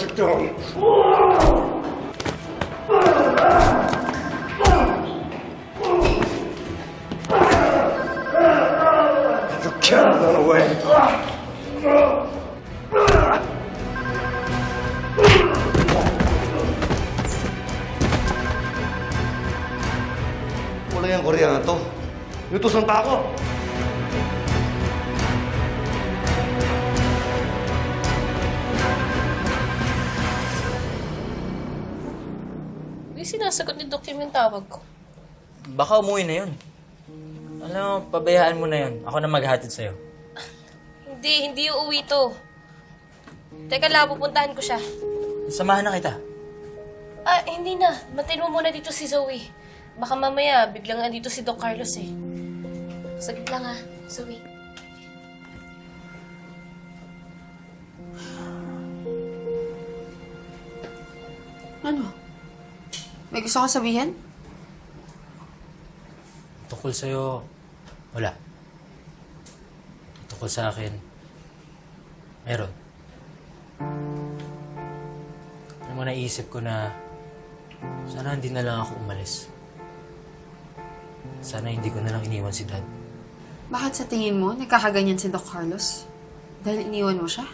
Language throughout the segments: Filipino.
you doing? You can't run away. Wala yung Koreana to. Iutusan pa ako. Sinasagot ni Doc Kim yung tawag ko. Baka umuwi na yun. Alam mo, pabayaan mo na yun. Ako na maghatid sa'yo. Hindi, hindi uuwi to. Teka lang, pupuntahan ko siya. Samahan na kita. Ah, hindi na. Bantayin mo muna dito si Zoe. Baka mamaya, biglang andito si Doc Carlos eh. Saglit lang ah, Zoe. Ano? May gusto kang sabihin? Tungkol sa'yo, wala. Tungkol sa akin, meron. Alam mo, naisip ko na sana hindi na lang ako umalis. Sana hindi ko na lang iniwan si Dad. Bakit sa tingin mo, nagkakaganyan si Doc Carlos? Dahil iniwan mo siya?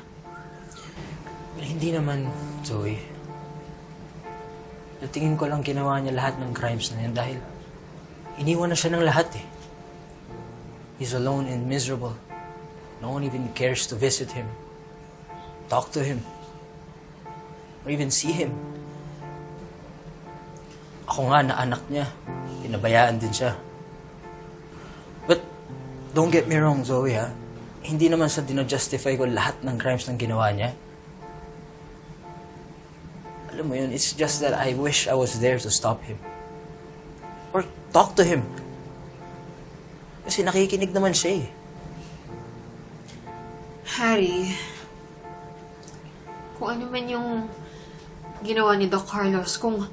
Well, hindi naman, Zoe. Sa tingin ko lang ginawa niya lahat ng crimes na yan dahil iniwan na siya ng lahat eh. He's alone and miserable. No one even cares to visit him, talk to him, or even see him. Ako nga na anak niya, pinabayaan din siya. But don't get me wrong, Zoe ha. Hindi naman sa dinajustify ko lahat ng crimes ng ginawa niya. Alam mo yun, it's just that I wish I was there to stop him. Or talk to him. Kasi nakikinig naman siya eh. Harry, kung ano man yung ginawa ni Doc Carlos, kung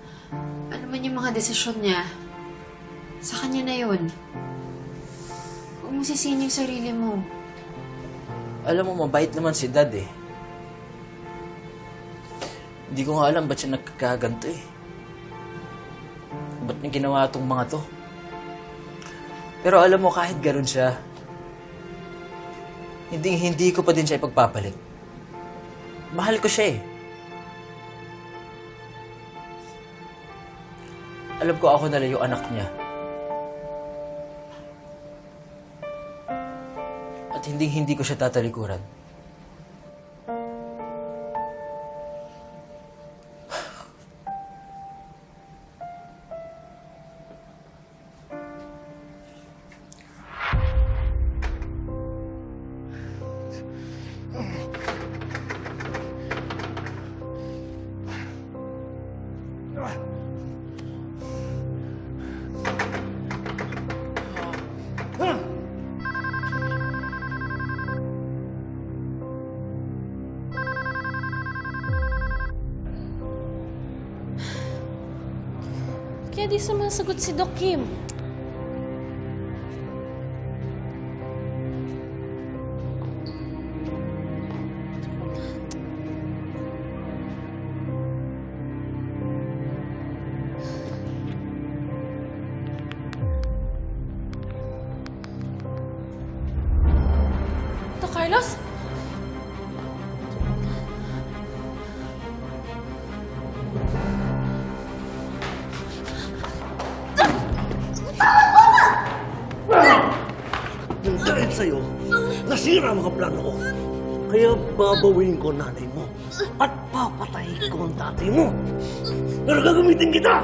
ano man yung mga desisyon niya, sa kanya na yun. Huwag mo sisihin yung sarili mo. Alam mo, mabait naman si dad eh. Hindi ko nga alam ba't siya nagkakaganto eh. Ba't niya ginawa tong mga to? Pero alam mo, kahit ganun siya, hindi, hindi ko pa din siya ipagpapalit. Mahal ko siya eh. Alam ko ako na lang yung anak niya. At hindi hindi ko siya tatalikuran. Kaya di sumasagot si Doc Kim. Sa'yo, nasira ang mga plano ko. Kaya babawiin ko nanay mo at papatayin ko ang tatay mo. Pero gagamitin kita!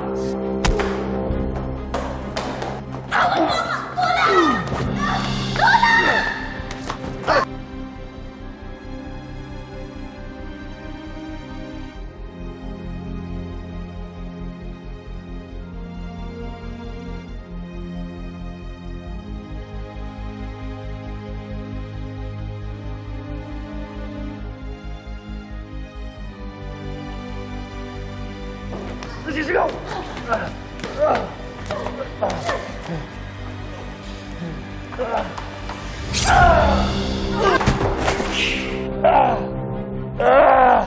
nagsisigaw! Ah!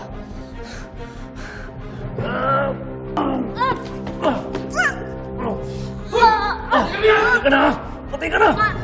Patay ka na! Patay ka na!